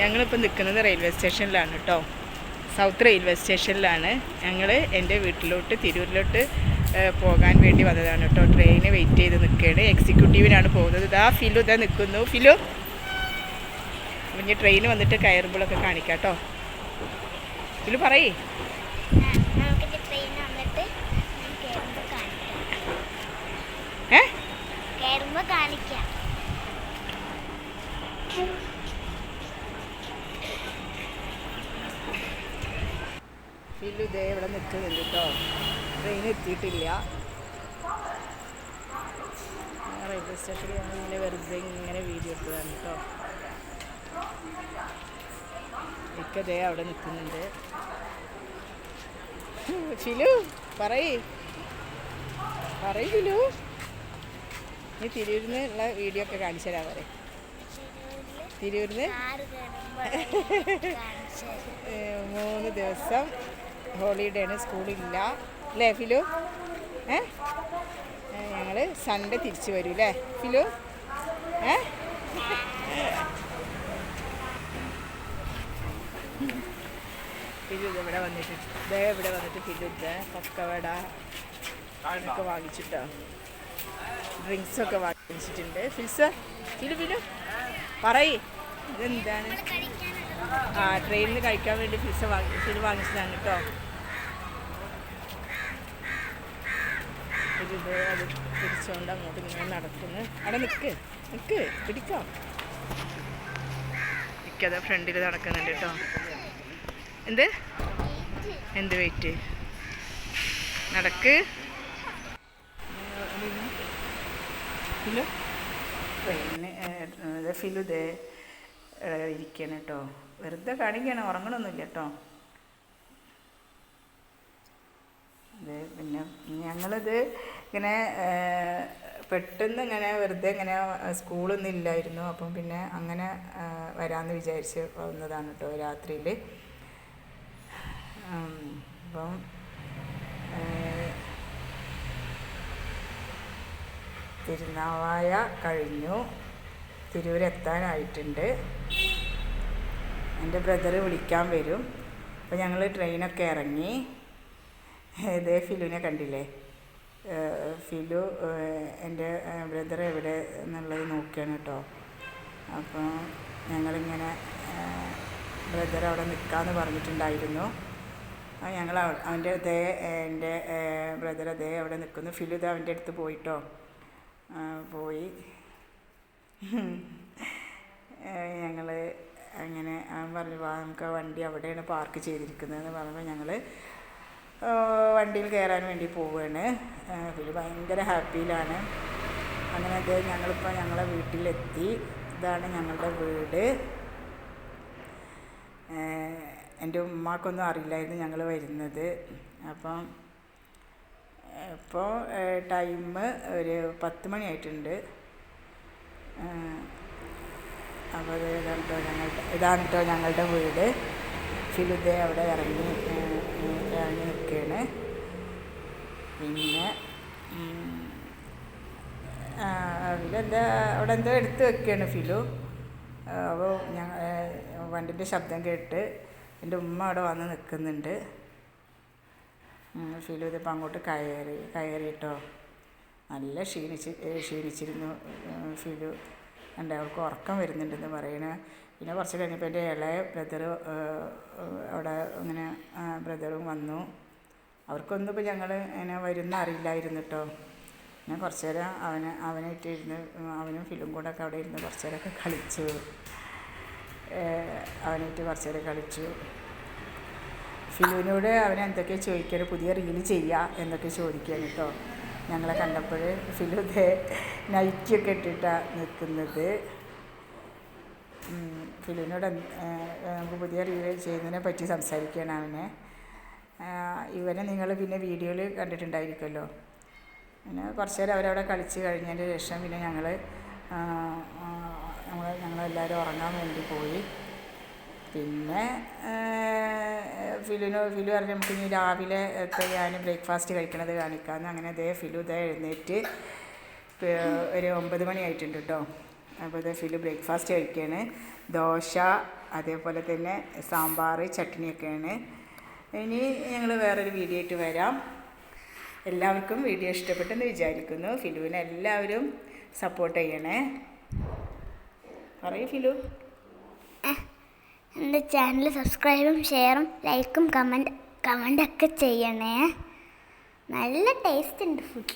ഞങ്ങളിപ്പോൾ നിൽക്കുന്നത് റെയിൽവേ സ്റ്റേഷനിലാണ് കേട്ടോ സൗത്ത് റെയിൽവേ സ്റ്റേഷനിലാണ് ഞങ്ങൾ എന്റെ വീട്ടിലോട്ട് തിരൂരിലോട്ട് പോകാൻ വേണ്ടി വന്നതാണ് കേട്ടോ ട്രെയിന് വെയിറ്റ് ചെയ്ത് നിൽക്കുകയാണ് എക്സിക്യൂട്ടീവിനാണ് പോകുന്നത്. ഇതാ ഫിലു ഇതാ നിൽക്കുന്നു ഫിലു. അപ്പം ട്രെയിൻ വന്നിട്ട് കയറുമ്പോഴൊക്കെ കാണിക്കാം കേട്ടോ ഫിലു പറയേ. ഏ? കയറുമ്പോൾ കാണിക്കാം. ഫിലു ഇതേ ഇവിടെ നിൽക്കുന്നുണ്ട് കേട്ടോ ട്രെയിൻ എത്തിയിട്ടില്ല. റെയിൽവേ സ്റ്റേഷനിൽ വന്ന് ഇങ്ങനെ വെറുതെ ഇങ്ങനെ വീഡിയോ എടുത്തതാണ് കേട്ടോ ഇക്ക ദേ അവിടെ നിൽക്കുന്നുണ്ട്. ഫിലു പറയ്. പറയ് ഫിലു നീ തിരൂരിന്ന് ഉള്ള വീഡിയോ ഒക്കെ കാണിച്ചു തരാൻ പറയും. തിരൂരിന്ന്? മൂന്ന് ദിവസം. ഹോളിഡേ ആണ് സ്കൂളില്ല. അല്ലേ ഫിലു? ഏ? ഞങ്ങൾ സൺഡേ തിരിച്ചു വരും അല്ലേ? ഫിലു? ഏ? ഫിലു ഇവിടെ വന്നിട്ട് ഇതേ ഇവിടെ വന്നിട്ട് ഫിലു ഇത് പക്കവട ഒക്കെ വാങ്ങിച്ചിട്ടോ. ഡ്രിങ്ക്സൊക്കെ വാങ്ങിച്ചിട്ടുണ്ട്. ഫിൽസ് ഫിലു ഫിലു. പറയ്. ഇതെന്താണ്? ആ ട്രെയിനിൽ കഴിക്കാൻ വേണ്ടി ഫിഷ് വാങ്ങി ഫിഷ് വാങ്ങിച്ചതാണ് കേട്ടോ. ഇത് ഇത് അത് അങ്ങോട്ട് ഇങ്ങനെ നടക്കുന്നു. അവിടെ നിൽക്ക് നിൽക്ക് പിടിക്കാം. നിൽക്കാതെ ഫ്രണ്ടിൽ നടക്കുന്നുണ്ട് കേട്ടോ. എന്ത്? എന്ത് വെയിറ്റ്? നടക്ക്. ഫിലു ദേ ഇരിക്കണം കേട്ടോ. വെറുതെ കാണിക്കണം ഉറങ്ങണമൊന്നുമില്ല കേട്ടോ. ഇത് പിന്നെ ഞങ്ങളിത് ഇങ്ങനെ പെട്ടെന്ന് ഇങ്ങനെ വെറുതെ ഇങ്ങനെ സ്കൂളൊന്നും ഇല്ലായിരുന്നു. അപ്പം പിന്നെ അങ്ങനെ വരാമെന്ന് വിചാരിച്ച് വന്നതാണ് കേട്ടോ രാത്രിയിൽ അപ്പം തിരുനാവായ കഴിഞ്ഞു. തിരൂരെത്താനായിട്ടുണ്ട്. എന്റെ ബ്രദർ വിളിക്കാൻ വരും. അപ്പോൾ ഞങ്ങൾ ട്രെയിനൊക്കെ ഇറങ്ങി. ഇതേ ഫിലുവിനെ കണ്ടില്ലേ? ഫിലു എന്റെ ബ്രദർ എവിടെ എന്നുള്ളത് നോക്കിയാണ് കേട്ടോ. അപ്പോൾ ഞങ്ങളിങ്ങനെ ബ്രദർ അവിടെ നിൽക്കാമെന്ന് പറഞ്ഞിട്ടുണ്ടായിരുന്നു. അപ്പോൾ ഞങ്ങൾ അവ- അവന്റെ അതേ എന്റെ ബ്രദർ അതേ അവിടെ നിൽക്കുന്നു. ഫിലു ഇത് അവന്റെ അടുത്ത് പോയിട്ടോ. പോയി. ഞങ്ങൾ അങ്ങനെ പറഞ്ഞു വാ നമുക്ക് വണ്ടി അവിടെയാണ് പാർക്ക് ചെയ്തിരിക്കുന്നതെന്ന് പറഞ്ഞപ്പോൾ ഞങ്ങൾ വണ്ടിയിൽ കയറാൻ വേണ്ടി പോവുകയാണ് പിന്നെ ഭയങ്കര ഹാപ്പിയിലാണ്. അങ്ങനെ അത് ഞങ്ങളിപ്പോൾ ഞങ്ങളെ വീട്ടിലെത്തി. ഇതാണ് ഞങ്ങളുടെ വീട്. എന്റെ ഉമ്മാക്കൊന്നും അറിയില്ലായിരുന്നു ഞങ്ങൾ വരുന്നത്. അപ്പം ഇപ്പോൾ ടൈം ഒരു പത്ത് മണിയായിട്ടുണ്ട്. അപ്പോൾ കേട്ടോ ഞങ്ങളുടെ ഇതാണ് കേട്ടോ ഞങ്ങളുടെ വീട്. ഫിലുദേ അവിടെ ഇറങ്ങി ഇറങ്ങി നിൽക്കുകയാണ്. പിന്നെ ഫിലെന്താ അവിടെ എന്തോ എടുത്ത് വെക്കുകയാണ് ഫിലു. അപ്പോൾ ഞങ്ങൾ വണ്ടിന്റെ ശബ്ദം കേട്ട് എന്റെ ഉമ്മ അവിടെ വന്ന് നിൽക്കുന്നുണ്ട്. ഫിലു ഇതിപ്പോൾ അങ്ങോട്ട് കയറി കയറിയിട്ടോ. നല്ല ക്ഷീണിച്ച് ക്ഷീണിച്ചിരുന്നു ഫിലു. ഉണ്ട് അവൾക്ക് ഉറക്കം വരുന്നുണ്ടെന്ന് പറയണ. പിന്നെ കുറച്ച് കഴിഞ്ഞപ്പോൾ എന്റെ ഇളയ ബ്രദർ അവിടെ ഇങ്ങനെ ബ്രദറും വന്നു. അവർക്കൊന്നും ഇപ്പോൾ ഞങ്ങൾ ഇങ്ങനെ വരുന്ന അറിയില്ലായിരുന്നു കേട്ടോ. ഞാൻ കുറച്ച് നേരം അവനെ അവനായിട്ട് ഇരുന്ന് അവനും ഫിലും കൂടെ ഒക്കെ അവിടെ ഇരുന്ന് കുറച്ച് നേരമൊക്കെ കളിച്ചു. അവനായിട്ട് കുറച്ച് നേരം കളിച്ചു. ഫിലുവിനോട് അവനെന്തൊക്കെയാണ് ചോദിക്കാൻ പുതിയ റീൽ ചെയ്യുക എന്നൊക്കെ ചോദിക്കുകയാണ് കേട്ടോ. ഞങ്ങളെ കണ്ടപ്പോൾ ഫിലു ഇതേ നൈറ്റിയൊക്കെ ഇട്ടിട്ടാണ് നിൽക്കുന്നത്. ഫിലുവിനോട് നമുക്ക് പുതിയ റിവ്യൂ ചെയ്യുന്നതിനെ പറ്റി സംസാരിക്കുകയാണ് അവനെ. ഇവനെ നിങ്ങൾ പിന്നെ വീഡിയോയിൽ കണ്ടിട്ടുണ്ടായിരിക്കുമല്ലോ. പിന്നെ കുറച്ച് നേരം അവരവിടെ കളിച്ച് കഴിഞ്ഞതിന്റെ ശേഷം പിന്നെ ഞങ്ങൾ ഞങ്ങൾ ഞങ്ങളെല്ലാവരും ഉറങ്ങാൻ വേണ്ടി പോയി. പിന്നെ ഫിലുനോ ഫിലു പറഞ്ഞു നമുക്ക് ഇനി രാവിലെ ഞാൻ ബ്രേക്ക്ഫാസ്റ്റ് കഴിക്കണത് കാണിക്കാമെന്ന് അങ്ങനെ ദേ ഫിലു ദേ എഴുന്നേറ്റ് ഒരു ഒമ്പത് മണിയായിട്ടുണ്ട് കേട്ടോ അപ്പോൾ ഫിലു ബ്രേക്ക്ഫാസ്റ്റ് കഴിക്കുകയാണ് ദോശ അതേപോലെ തന്നെ സാമ്പാർ ചട്നിയൊക്കെയാണ്. ഇനി ഞങ്ങൾ വേറൊരു വീഡിയോ ആയിട്ട് വരാം. എല്ലാവർക്കും വീഡിയോ ഇഷ്ടപ്പെട്ടെന്ന് വിചാരിക്കുന്നു. ഫിലുവിനെ എല്ലാവരും സപ്പോർട്ട് ചെയ്യണേ. പറയൂ ഫിലു. എന്റെ ചാനൽ സബ്സ്ക്രൈബും ഷെയറും ലൈക്കും കമന്റ് കമന്റൊക്കെ ചെയ്യണേ. നല്ല ടേസ്റ്റ് ഉണ്ട് ഫുഡ്